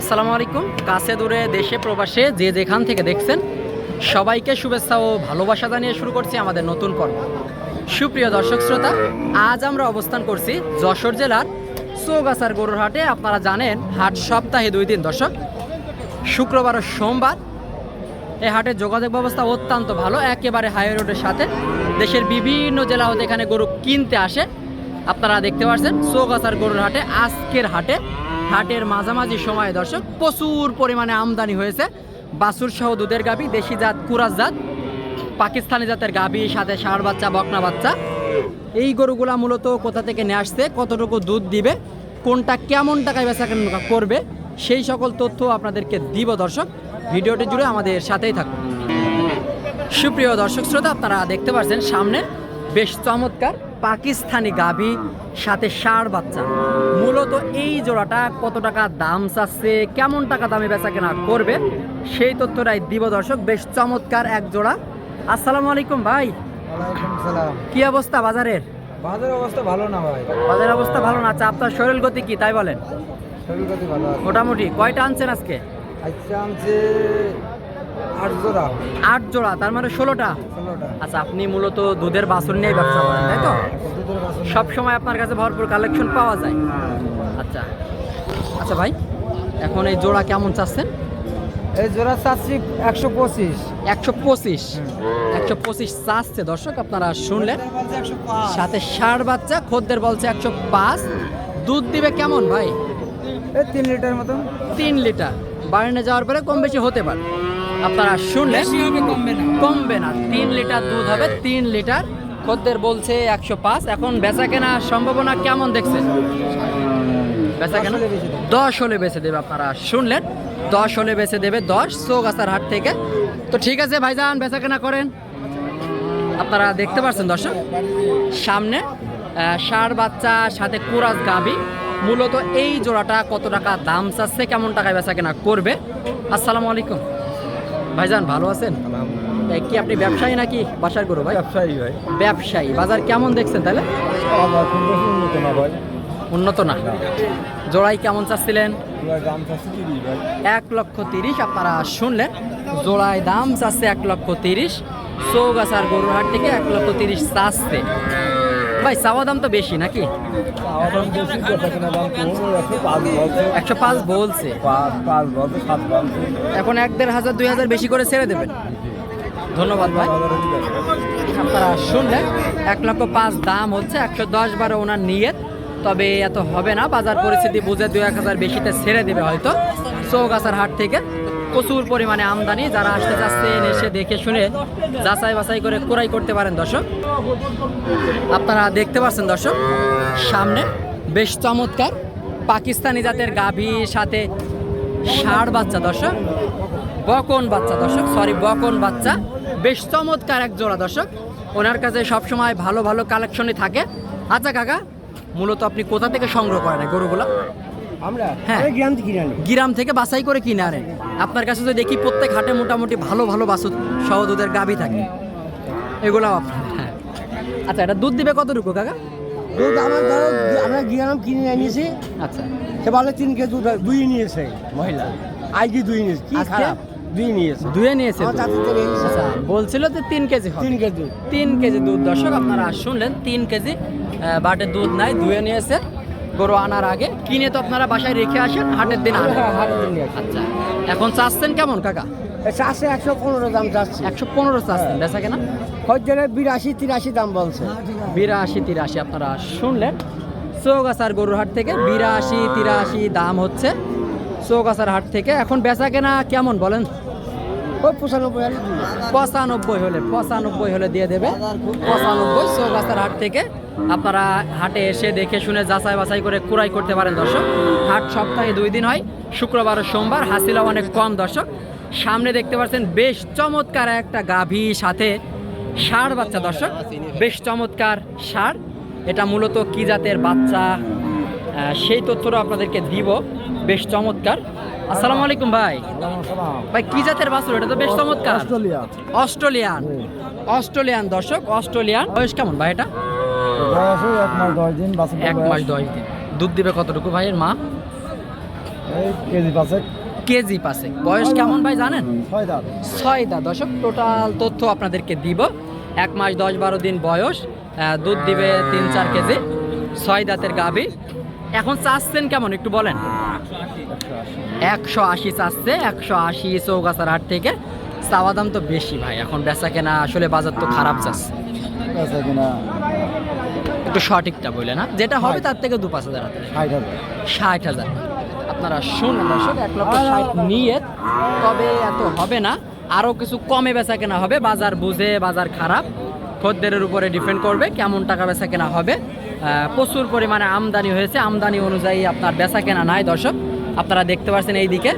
আসসালামু আলাইকুম। কাছে দূরে দেশে, প্রবাসে যে যেখান থেকে দেখছেন, সবাইকে শুভেচ্ছা ও ভালোবাসা জানিয়ে শুরু করছি আমাদের নতুন পর্ব। সুপ্রিয় দর্শক শ্রোতা, আজ আমরা অবস্থান করছি যশোর জেলার চৌগাছার গরুর হাটে। আপনারা জানেন, হাট সপ্তাহে দুই দিন দর্শক। শুক্রবার ও সোমবার এই হাটের যোগাযোগ ব্যবস্থা অত্যন্ত ভালো। একেবারে হাই রোডের সাথে দেশের বিভিন্ন জেলা হতে এখানে গরু কিনতে আসে, আপনারা দেখতে পাচ্ছেন চৌগাছার গরুর হাটে, আজকের হাটে হাটের মাঝামাঝি সময়ে, দর্শক, প্রচুর পরিমাণে আমদানি হয়েছে। বাছুর সহ দুধের গাবি, দেশি জাত, কুরাস জাত, পাকিস্তানি জাতের গাবি, সাথে ষাঁড় বাচ্চা, বকনা বাচ্চা। এই গরুগুলা মূলত কোথা থেকে নিয়ে আসছে, কতটুকু দুধ দিবে, কোনটা কেমন টাকায় বেচা কেনা করবে, সেই সকল তথ্য আপনাদেরকে দিব, দর্শক। ভিডিওটি জুড়ে আমাদের সাথেই থাকুন। সুপ্রিয় দর্শক শ্রোতা, আপনারা দেখতে পাচ্ছেন সামনে বেশ চমৎকার পাকিস্তানি গাভী সাথে ষাঁড় বাচ্চা। মূলত এই জোড়াটা কত টাকা দাম চাচ্ছে কেমন টাকা দামে বেচা কেনা করবে সেই তথ্যটাই দিব দর্শক। বেশ চমৎকার এক জোড়া। আসসালামু আলাইকুম ভাই। কি অবস্থা বাজারের? বাজারের অবস্থা ভালো না ভাই। বাজারের অবস্থা ভালো না আচ্ছা আপনার শরীর গতি কি তাই বলেন? শরীর গতি ভালো মোটামুটি কয়টা আনছেন আজকে? আজকে আনছে আট জোড়া। আট জোড়া তার মানে ষোলোটা। আচ্ছা আপনি মূলত দুধের বাছুর নিয়ে ব্যবসা করেন তাই তো? দুধের সব সময় আপনার কাছে ভরপুর কালেকশন পাওয়া যায়? আচ্ছা। আচ্ছা ভাই এখন এই জোড়া কেমন চাচ্ছেন? এই জোড়া চাচ্ছি একশো পঁচিশ। একশো পঁচিশ? একশো পঁচিশ চাচ্ছে দর্শক আপনারা শুনলেন? সাথে ষাঁড় বাচ্চা খদ্দের বলছে একশো পাঁচ। দুধ দিবে কেমন ভাই? এই তিন লিটার মতন। তিন লিটার। বাড়িনে যাওয়ার পরে কম বেশি হতে পারে। আপনারা শুনলেন কমবে না। তিন লিটার দুধ হবে তিন লিটার। খদ্দের বলছে একশো পাঁচ। এখন বেচা কেনা সম্ভাবনা কেমন দেখছেন? বেচা কেনা? দশ হলে বেশি দেবে। বেচে দেবে আপনারা শুনলেন? দশ হলে বেচে দেবে দশ চৌগাছার হাট থেকে। তো ঠিক আছে ভাইজান বেচা কেনা করেন। আপনারা দেখতে পাচ্ছেন দর্শক? সামনে ষাঁড় বাচ্চা সাথে কুরাস গাবি মূলত এই জোড়াটা কত টাকা দাম চাচ্ছে কেমন টাকায় বেচা কেনা করবে? আসসালামু আলাইকুম। ভাইজান ভালো আছেন? কি আপনি ব্যবসায়ী নাকি বাসার গরু ভাই? ব্যবসায়ী ভাই। ব্যবসায়ী। বাজার কেমন দেখছেন তাহলে? উন্নত না ভাই। উন্নত না। জোড়াই কেমন চাচ্ছিলেন? এক লক্ষ তিরিশ আপনারা শুনলেন। জোড়ায় দাম চাচ্ছে এক লক্ষ তিরিশ। চৌগাছার গরুর হাট থেকে এক লক্ষ তিরিশ চাচ্ছে। ভাই, চাওয়া দাম তো বেশি নাকি? একশো পাঁচ বলছে। এখন এক দেড় হাজার, দুই হাজার বেশি করে ছেড়ে দেবেন। ধন্যবাদ ভাই। আপনারা শুনলেন, এক লক্ষ পাঁচ দাম হচ্ছে একশো দশ বারো ওনার নিয়ত। তবে এত হবে না, বাজার পরিস্থিতি বুঝে দু এক হাজার বেশিতে ছেড়ে দেবে হয়তো। চৌগাছার হাট থেকে প্রচুর পরিমাণে আমদানি। যারা আসতে চাচ্ছেন এসে দেখে শুনে যাচাই বাছাই করে ক্রয় করতে পারেন, দর্শক। আপনারা দেখতে পাচ্ছেন, দর্শক, সামনে বেশ চমৎকার পাকিস্তানি জাতের গাভীর সাথে ষাঁড় বাচ্চা, দর্শক, বকন বাচ্চা, দর্শক সরি বকন বাচ্চা। বেশ চমৎকার এক জোড়া, দর্শক। ওনার কাছে সবসময় ভালো ভালো কালেকশনই থাকে। আচ্ছা কাকা, মূলত আপনি কোথা থেকে সংগ্রহ করেন গরুগুলো? আমরা হ্যাঁ। গ্রাম থেকে কিনে গ্রাম থেকে বাছাই করে কিনে আনেন আপনার কাছে তো দেখি প্রত্যেক হাটে মোটামুটি ভালো ভালো বাছুর সহ দুধের গাভী থাকে। এগুলাও আপনার হ্যাঁ। আচ্ছা এটা দুধ দিবে কতটুকু কাকা? দুধ আমার ধরো আমরা গ্রাম কিনে আনিয়েছি। আচ্ছা। সে বলে তিন কেজি দুধ দুই নিয়েছে। মহিলা। আজকে দুই নিয়েছে কি খারাপ? দুই নিয়েছে। দুয়ে নিয়েছে। আচ্ছা বলছিল যে তিন কেজি তিন কেজি। তিন কেজি দুধ। দর্শক আপনারা শুনলেন তিন কেজি বাটে দুধ নাই ধুয়ে নিয়েছে। গরু আনার আগে কিনে তো আপনারা বাসায় রেখে আসেন হাটের দিন হ্যাঁ, আচ্ছা এখন চাচ্ছেন কেমন কাকা? চাষে একশো পনেরো দাম যাচ্ছে একশো পনেরো চাচ্ছেন বেচা কেনা? খদ্দের বিরাশি তিরাশি দাম বলছে। বিরাশি তিরাশি আপনারা শুনলেন। চৌগাছার গরুর হাট থেকে বিরাশি তিরাশি দাম হচ্ছে। চৌগাছার হাট থেকে এখন বেচা কেনা কেমন বলেন? পঁচানব্বই হলে পঁচানব্বই হলে দিয়ে দেবে। পঁচানব্বই চৌগাছার হাট থেকে আপনারা হাটে এসে দেখে শুনে যাচাই বাছাই করে কুড়াই করতে পারেন দর্শক। হাট সপ্তাহে দুই দিন হয়, শুক্রবার ও সোমবার হাসিলা অনেক কম দর্শক। সামনে দেখতে পাচ্ছেন বেশ চমৎকার একটা গাভী সাথে ষাঁড় বাচ্চা দর্শক। বেশ চমৎকার ষাঁড়। এটা মূলত কি জাতের বাচ্চা? সেই তথ্যটা আপনাদেরকে দিব। বেশ চমৎকার। আসসালামু আলাইকুম ভাই। ভাই কি জাতের বাছুর? এটা তো বেশ চমৎকার। Australia Australian. অস্ট্রেলিয়ান দর্শক অস্ট্রেলিয়ান। বয়স কেমন ভাই এটা? বয়স এক মাস দশ দিন এক মাস দশ দিন। দুধ দিবে কতটুকু ভাইয়ের মা? কেজি পাশে কেজি পাশে বয়স কেমন ভাই জানেন? ছয় দাঁত। ছয় দা দশক টোটাল তথ্য আপনাদেরকে দিব। এক মাস দশ বারো দিন বয়স। দুধ দিবে তিন চার কেজি। ছয় দাঁতের গাভী। এখন চাচ্ছেন কেমন একটু বলেন? একশো আশি চাচ্ছে একশো আশি চৌগাছার হাট থেকে। চাওয়া দাম তো বেশি ভাই এখন বেচা কেনা আসলে বাজার তো খারাপ যাচ্ছে। কিনা একটু সঠিকটা বলে না যেটা হবে তার থেকে দু পাঁচ হাজার হাতে। ষাট হাজার। ষাট হাজার। আপনারা শুনুন দর্শক এক লক্ষ ষাট নিয়ে তবে এত হবে না। আরও কিছু কমে বেচা কেনা হবে বাজার বুঝে বাজার খারাপ। খদ্দেরের উপরে ডিপেন্ড করবে কেমন টাকা বেচা কেনা হবে। প্রচুর পরিমাণে আমদানি হয়েছে। আমদানি অনুযায়ী আপনার বেচা কেনা নাই দর্শক। আপনারা দেখতে পাচ্ছেন এইদিকে।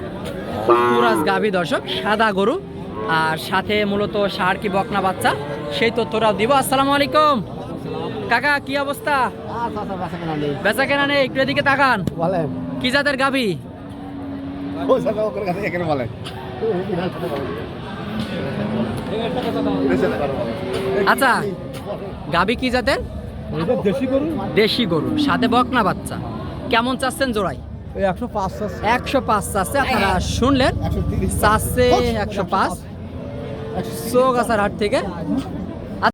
পুরাজ গাভী দর্শক সাদা গরু। আর সাথে মূলত সার কি বকনা বাচ্চা সেই তথ্যটাও দিব। আসসালামু আলাইকুম। কাকা কি অবস্থা? বেচা কেনা নেই একটু এদিকে তাকান। কি জাতের গাভী? বলেন। আচ্ছা গাবি কি জাতের? দেশি গরু। দেশি গরু সাথে বকনা বাচ্চা? কেমন চাচ্ছেন জোড়াই? ওই একশো পাঁচ চাচ্ছে। আপনারা শুনলেন। চাচ্ছে একশো পাঁচ। চোখ চৌগাছার হাট থেকে